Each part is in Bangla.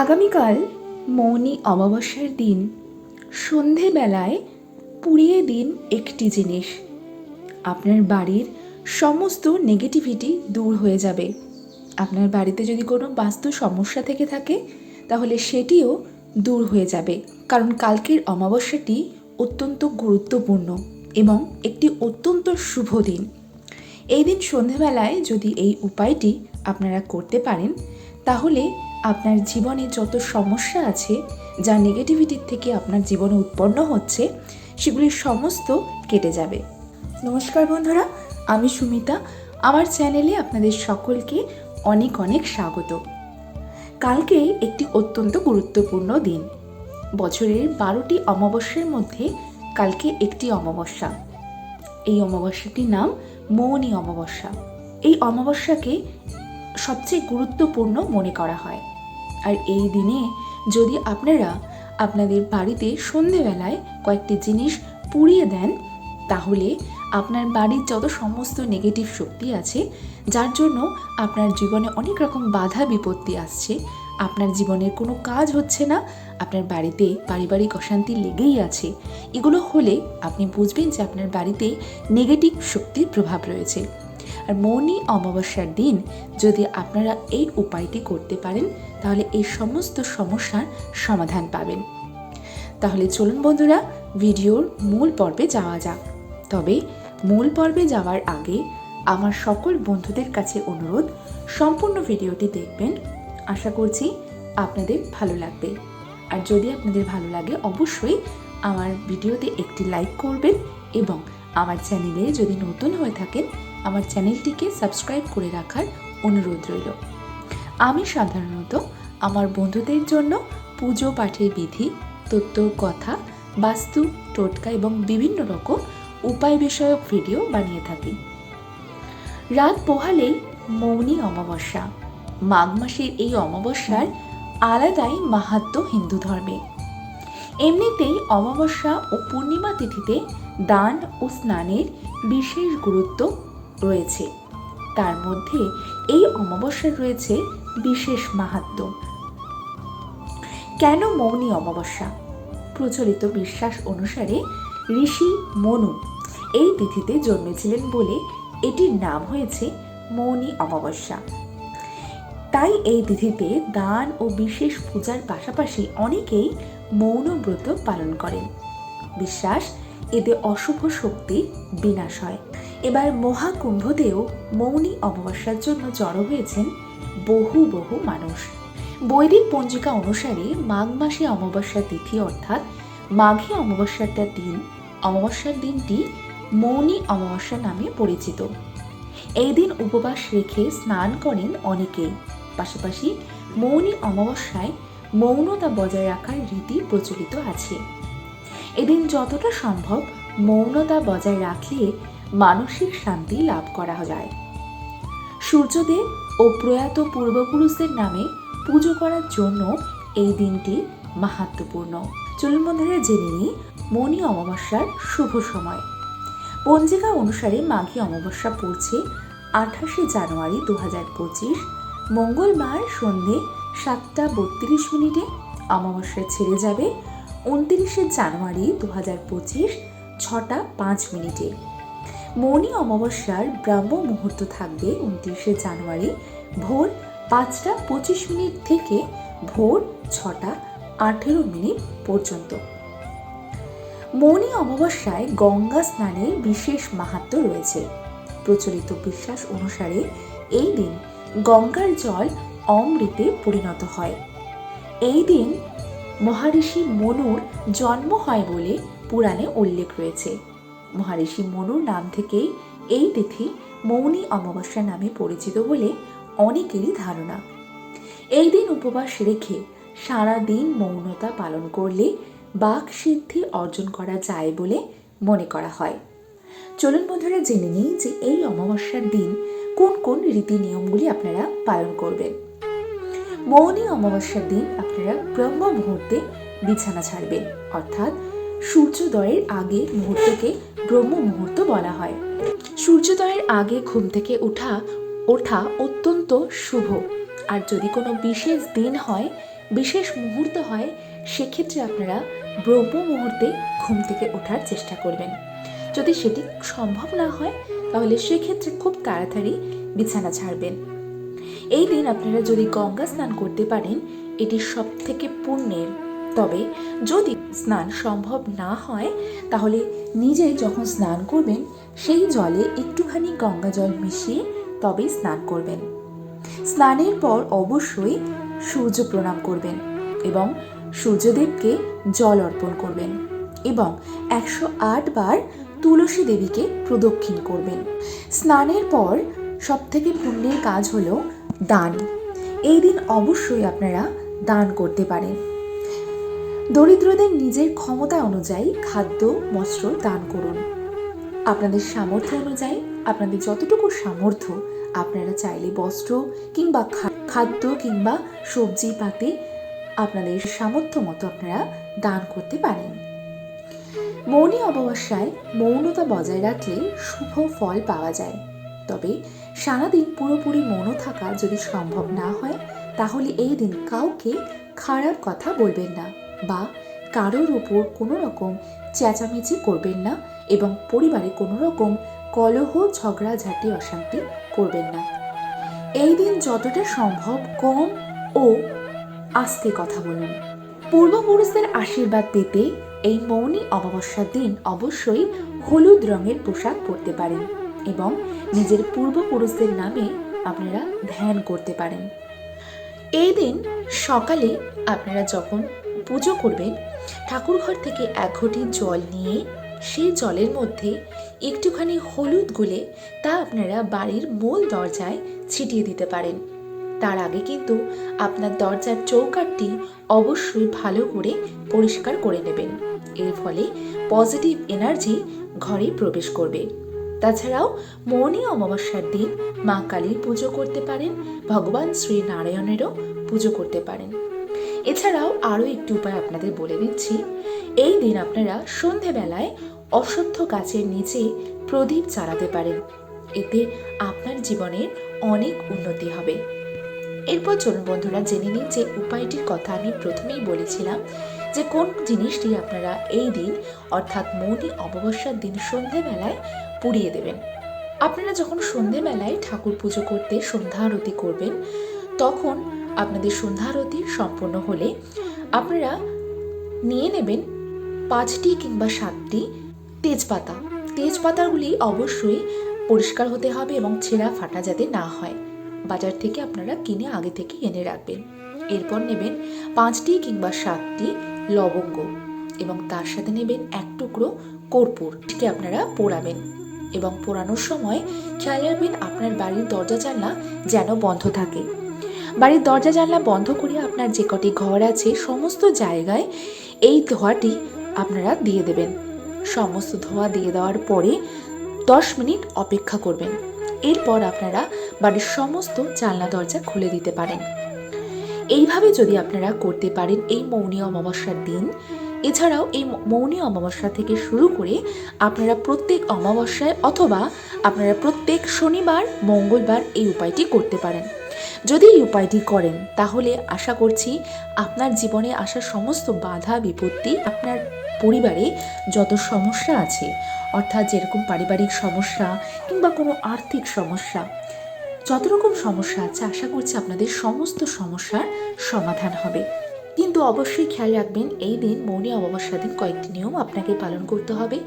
আগামীকাল মৌনী অমাবস্যার দিন। সন্ধেবেলায় পুড়িয়ে দিন একটি জিনিস। আপনার বাড়ির সমস্ত নেগেটিভিটি দূর হয়ে যাবে। আপনার বাড়িতে যদি কোনো বাস্তু সমস্যা থেকে থাকে, তাহলে সেটিও দূর হয়ে যাবে। কারণ কালকের অমাবস্যাটি অত্যন্ত গুরুত্বপূর্ণ এবং একটি অত্যন্ত শুভ দিন। এই দিন সন্ধেবেলায় যদি এই উপায়টি আপনারা করতে পারেন, তাহলে আপনার জীবনে যত সমস্যা আছে, যা নেগেটিভিটির থেকে আপনার জীবনে উৎপন্ন হচ্ছে সেগুলি সমস্ত কেটে যাবে। নমস্কার বন্ধুরা, আমি সুমিতা। আমার চ্যানেলে আপনাদের সকলকে অনেক অনেক স্বাগত। কালকে একটি অত্যন্ত গুরুত্বপূর্ণ দিন। বছরের বারোটি অমাবস্যার মধ্যে কালকে একটি অমাবস্যা। এই অমাবস্যাটির নাম মৌনী অমাবস্যা। এই অমাবস্যাকে সবচেয়ে গুরুত্বপূর্ণ মনে করা হয়। আর এই দিনে যদি আপনারা আপনাদের বাড়িতে সন্ধেবেলায় কয়েকটি জিনিস পুড়িয়ে দেন, তাহলে আপনার বাড়ির যত সমস্ত নেগেটিভ শক্তি আছে, যার জন্য আপনার জীবনে অনেক রকম বাধা বিপত্তি আসছে, আপনার জীবনের কোনো কাজ হচ্ছে না, আপনার বাড়িতে পারিবারিক অশান্তি লেগেই আছে, এগুলো হলে আপনি বুঝবেন যে আপনার বাড়িতে নেগেটিভ শক্তির প্রভাব রয়েছে। আর মৌনী অমাবস্যার দিন যদি আপনারা এই উপায়টি করতে পারেন, তাহলে এই সমস্ত সমস্যার সমাধান পাবেন। তাহলে চলুন বন্ধুরা, ভিডিওর মূল পর্বে যাওয়া যাক। তবে মূল পর্বে যাওয়ার আগে আমার সকল বন্ধুদের কাছে অনুরোধ, সম্পূর্ণ ভিডিওটি দেখবেন। আশা করছি আপনাদের ভালো লাগবে। আর যদি আপনাদের ভালো লাগে, অবশ্যই আমার ভিডিওতে একটি লাইক করবেন এবং আমার চ্যানেলে যদি নতুন হয়ে থাকেন আমার চ্যানেলটিকে সাবস্ক্রাইব করে রাখার অনুরোধ রইল। আমি সাধারণত আমার বন্ধুদের জন্য পুজো পাঠের বিধি, তত্ত্ব, কথা, বাস্তু, টোটকা এবং বিভিন্ন রকম উপায় বিষয়ক ভিডিও বানিয়ে থাকি। রাত পোহালেই মৌনী অমাবস্যা। মাঘ মাসের এই অমাবস্যার আলাদাই মাহাত্ম হিন্দু ধর্মে। এমনিতেই অমাবস্যা ও পূর্ণিমা তিথিতে দান ও স্নানের বিশেষ গুরুত্ব রয়েছে। তার মধ্যে এই অমাবস্যার রয়েছে বিশেষ মাহাত্ম। কেন মৌনী অমাবস্যা? প্রচলিত বিশ্বাস অনুসারে ঋষি মনু এই তিথিতে জন্মেছিলেন বলে এটির নাম হয়েছে মৌনী অমাবস্যা। তাই এই তিথিতে দান ও বিশেষ পূজার পাশাপাশি অনেকেই মৌন ব্রত পালন করেন। বিশ্বাস, এতে অশুভ শক্তি বিনাশ হয়। এবার মহাকুম্ভতেও মৌনী অমাবস্যার জন্য জড়ো হয়েছেন বহু বহু মানুষ। বৈদিক পঞ্জিকা অনুসারে মাঘ মাসে অমাবস্যা তিথি অর্থাৎ মাঘে অমাবস্যাটার দিন, অমাবস্যার দিনটি মৌনী অমাবস্যা নামে পরিচিত। এই দিন উপবাস রেখে স্নান করেন অনেকেই পাশাপাশি মৌনী অমাবস্যায় মৌনতা বজায় রাখার রীতি প্রচলিত আছে। এদিন যতটা সম্ভব মৌনতা বজায় রাখলে মানসিক শান্তি লাভ করা যায়। সূর্যদেব ও প্রয়াত পূর্বপুরুষদের নামে পুজো করার জন্য এই দিনটি মাহাত্মপূর্ণ চলুন বন্ধুরা, জেনে নিই মৌনী অমাবস্যার শুভ সময়। পঞ্জিকা অনুসারে মাঘী অমাবস্যা পড়ছে আঠাশে জানুয়ারি দু হাজার পঁচিশ, মঙ্গলবার সন্ধে সাতটা বত্রিশ মিনিটে। অমাবস্যা ছেড়ে যাবে উনত্রিশে জানুয়ারি দু হাজার পঁচিশ, ছটা পাঁচ মিনিটে। মৌনী অমাবস্যার ব্রাহ্ম মুহূর্ত থাকবে উনত্রিশে জানুয়ারি ভোর পাঁচটা পঁচিশ মিনিট থেকে ভোর ছটা আঠেরো মিনিট পর্যন্ত। মৌনী অমাবস্যায় গঙ্গা স্নানের বিশেষ মাহাত্ম রয়েছে। প্রচলিত বিশ্বাস অনুসারে এই দিন গঙ্গার জল অমৃতে পরিণত হয়। এই দিন মহারিষি মনুর জন্ম হয় বলে পুরাণে উল্লেখ রয়েছে। মহারিষি মনুর নাম থেকেই এই তিথি মৌনী অমাবস্যা নামে পরিচিত বলে অনেকেরই ধারণা। এই দিন উপবাস রেখে সারা দিন মৌনতা পালন করলে বাক সিদ্ধি অর্জন করা যায় বলে মনে করা হয়। চলুন বন্ধুরা, জেনে নিই যে এই অমাবস্যার দিন কোন কোন রীতি নিয়মগুলি আপনারা পালন করবেন। মৌনী অমাবস্যার দিন আপনারা ব্রহ্ম মুহূর্তে বিছানা ছাড়বেন, অর্থাৎ সূর্যোদয়ের আগে মুহূর্তকে ব্রহ্ম মুহূর্ত বলা হয়। সূর্যোদয়ের আগে ঘুম থেকে ওঠা ওঠা অত্যন্ত শুভ। আর যদি কোনো বিশেষ দিন হয়, বিশেষ মুহূর্ত হয়, সেক্ষেত্রে আপনারা ব্রহ্ম মুহূর্তে ঘুম থেকে ওঠার চেষ্টা করবেন। যদি সেটি সম্ভব না হয়, তাহলে সেক্ষেত্রে খুব তাড়াতাড়ি বিছানা ছাড়বেন। এই দিন আপনারা যদি গঙ্গা স্নান করতে পারেন, এটি সব থেকে পুণ্যের তবে যদি স্নান সম্ভব না হয়, তাহলে নিজে যখন স্নান করবেন, সেই জলে একটুখানি গঙ্গা জল মিশিয়ে তবেই স্নান করবেন। স্নানের পর অবশ্যই সূর্য প্রণাম করবেন এবং সূর্যদেবকে জল অর্পণ করবেন এবং একশো আট বার তুলসী দেবীকে প্রদক্ষিণ করবেন। স্নানের পর সবথেকে পুণ্যের কাজ হলো দান। এই দিন অবশ্যই আপনারা দান করতে পারেন। দরিদ্রদের নিজের ক্ষমতা অনুযায়ী খাদ্য, বস্ত্র দান করুন। আপনাদের সামর্থ্য অনুযায়ী, আপনাদের যতটুকু সামর্থ্য আপনারা চাইলে বস্ত্র কিংবা খাদ্য কিংবা সবজি পাতি আপনাদের সামর্থ্য মতো আপনারা দান করতে পারেন। মৌনী অমাবস্যায় মৌনতা বজায় রাখলে শুভ ফল পাওয়া যায়। তবে সারাদিন পুরোপুরি মৌন থাকা যদি সম্ভব না হয়, তাহলে এই দিন কাউকে খারাপ কথা বলবেন না। বা কারোর উপর কোনো রকম চেঁচামেচি করবেন না এবং পরিবারে কোনো রকম কলহ ঝগড়াঝাটি অশান্তি করবেন না। এই দিন যতটা সম্ভব কম ও আস্তে কথা বলুন। পূর্বপুরুষদের আশীর্বাদ পেতে এই মৌনী অমাবস্যার দিন অবশ্যই হলুদ রঙের পোশাক পরতে পারেন এবং নিজের পূর্বপুরুষদের নামে আপনারা ধ্যান করতে পারেন। এই দিন সকালে আপনারা যখন পুজো করবেন, ঠাকুরঘর থেকে এক ঘটি জল নিয়ে সেই জলের মধ্যে একটুখানি হলুদ গুলে তা আপনারা বাড়ির মূল দরজায় ছিটিয়ে দিতে পারেন। তার আগে কিন্তু আপনার দরজার চৌকাঠটি অবশ্যই ভালো করে পরিষ্কার করে নেবেন। এর ফলে পজিটিভ এনার্জি ঘরে প্রবেশ করবে। তাছাড়াও মৌনী অমাবস্যার দিন মা কালীর পুজো করতে পারেন, ভগবান শ্রী নারায়ণেরও পুজো করতে পারেন। এছাড়াও আরও একটি উপায় আপনাদের বলে দিচ্ছি এই দিন আপনারা সন্ধেবেলায় অশ্বত্থ গাছের নিচে প্রদীপ চালাতে পারেন। এতে আপনার জীবনের অনেক উন্নতি হবে। এরপর চলুন বন্ধুরা, জেনে নিন যে উপায়টির কথা আমি প্রথমেই বলেছিলাম যে কোন জিনিসটি আপনারা এই দিন, অর্থাৎ মৌনী অমাবস্যার দিন সন্ধেবেলায় পুড়িয়ে দেবেন। আপনারা যখন সন্ধেবেলায় ঠাকুর পুজো করতে সন্ধ্যা আরতি করবেন, তখন আপনাদের সন্ধ্যা আরতি সম্পন্ন হলে আপনারা নিয়ে নেবেন পাঁচটি কিংবা সাতটি তেজপাতা। তেজপাতাগুলি অবশ্যই পরিষ্কার হতে হবে এবং ছেঁড়া ফাটা যাতে না হয়। বাজার থেকে আপনারা কিনে আগে থেকে এনে রাখবেন। এরপর নেবেন পাঁচটি কিংবা সাতটি লবঙ্গ এবং তার সাথে নেবেন এক টুকরো কর্পূরকে আপনারা পোড়াবেন এবং পোড়ানোর সময় খেয়াল রাখবেন আপনার বাড়ির দরজা জানলা যেন বন্ধ থাকে। বাড়ির দরজা জানলা বন্ধ করে আপনার যে কটি ঘর আছে সমস্ত জায়গায় এই ধোয়াটি আপনারা দিয়ে দেবেন। সমস্ত ধোয়া দিয়ে দেওয়ার পরে দশ মিনিট অপেক্ষা করবেন। এরপর আপনারা বাড়ির সমস্ত জানলা দরজা খুলে দিতে পারেন। এইভাবে যদি আপনারা করতে পারেন এই মৌনী অমাবস্যার দিন, এছাড়াও এই মৌনী অমাবস্যা থেকে শুরু করে আপনারা প্রত্যেক অমাবস্যায় অথবা আপনারা প্রত্যেক শনিবার, মঙ্গলবার এই উপায়টি করতে পারেন। যদি এই উপায়টি করেন, তাহলে আশা করছি আপনার জীবনে আসা সমস্ত বাধা, বিপত্তি আপনার পরিবারে যত সমস্যা আছে, অর্থাৎ যেরকম পারিবারিক সমস্যা কিংবা কোনো আর্থিক সমস্যা, যত রকম সমস্যা আছে, আশা করছি আপনাদের সমস্ত সমস্যার সমাধান হবে। কিন্তু অবশ্যই খেয়াল রাখবেন, এই দিন মৌনী অমাবস্যা দিন কয়েকটি নিয়ম আপনাকে পালন করতে হবে।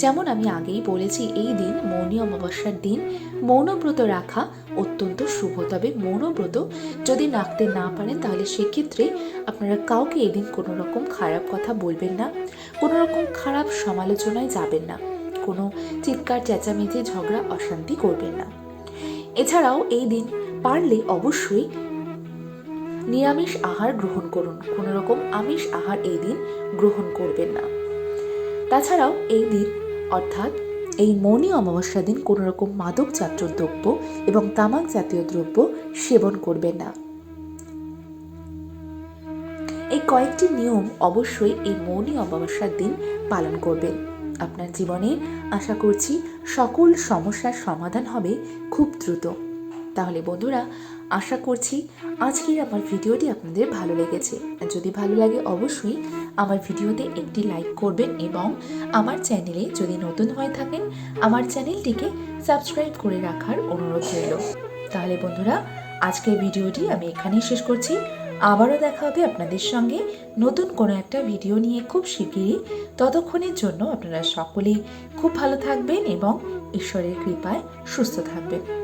যেমন আমি আগেই বলেছি, এই দিন মৌনী অমাবস্যার দিন মৌনব্রত রাখা অত্যন্ত শুভ। তবে মৌনব্রত যদি রাখতে না পারেন, তাহলে সেক্ষেত্রে আপনারা কাউকে এই দিন কোনো রকম খারাপ কথা বলবেন না, কোনো রকম খারাপ সমালোচনায় যাবেন না, কোনো চিৎকার, চেঁচামেচি, ঝগড়া, অশান্তি করবেন না। এছাড়াও এই দিন পারলে অবশ্যই নিরামিষ আহার গ্রহণ করুন। কোনো রকম আমিষ আহার এই দিন গ্রহণ করবেন না। তাছাড়াও এই দিন, অর্থাৎ এই মৌনী অমাবস্যা দিন কোনো রকম মাদক জাতীয় দ্রব্য এবং তামাক জাতীয় দ্রব্য সেবন করবেন না। এই কয়েকটি নিয়ম অবশ্যই এই মৌনী অমাবস্যার দিন পালন করবেন। আপনার জীবনে আশা করছি সকল সমস্যার সমাধান হবে খুব দ্রুত। তাহলে বন্ধুরা আশা করছি আজকের আমার ভিডিওটি আপনাদের ভালো লেগেছে। যদি ভালো লাগে অবশ্যই আমার ভিডিওতে একটি লাইক করবেন এবং আমার চ্যানেলে যদি নতুন হয়ে থাকেন, আমার চ্যানেলটিকে সাবস্ক্রাইব করে রাখার অনুরোধ রইল। তাহলে বন্ধুরা, আজকের ভিডিওটি আমি এখানেই শেষ করছি। আবারও দেখা হবে আপনাদের সঙ্গে নতুন কোনো একটা ভিডিও নিয়ে খুব শিগগিরই। ততক্ষণের জন্য আপনারা সকলেই খুব ভালো থাকবেন এবং ঈশ্বরের কৃপায় সুস্থ থাকবেন।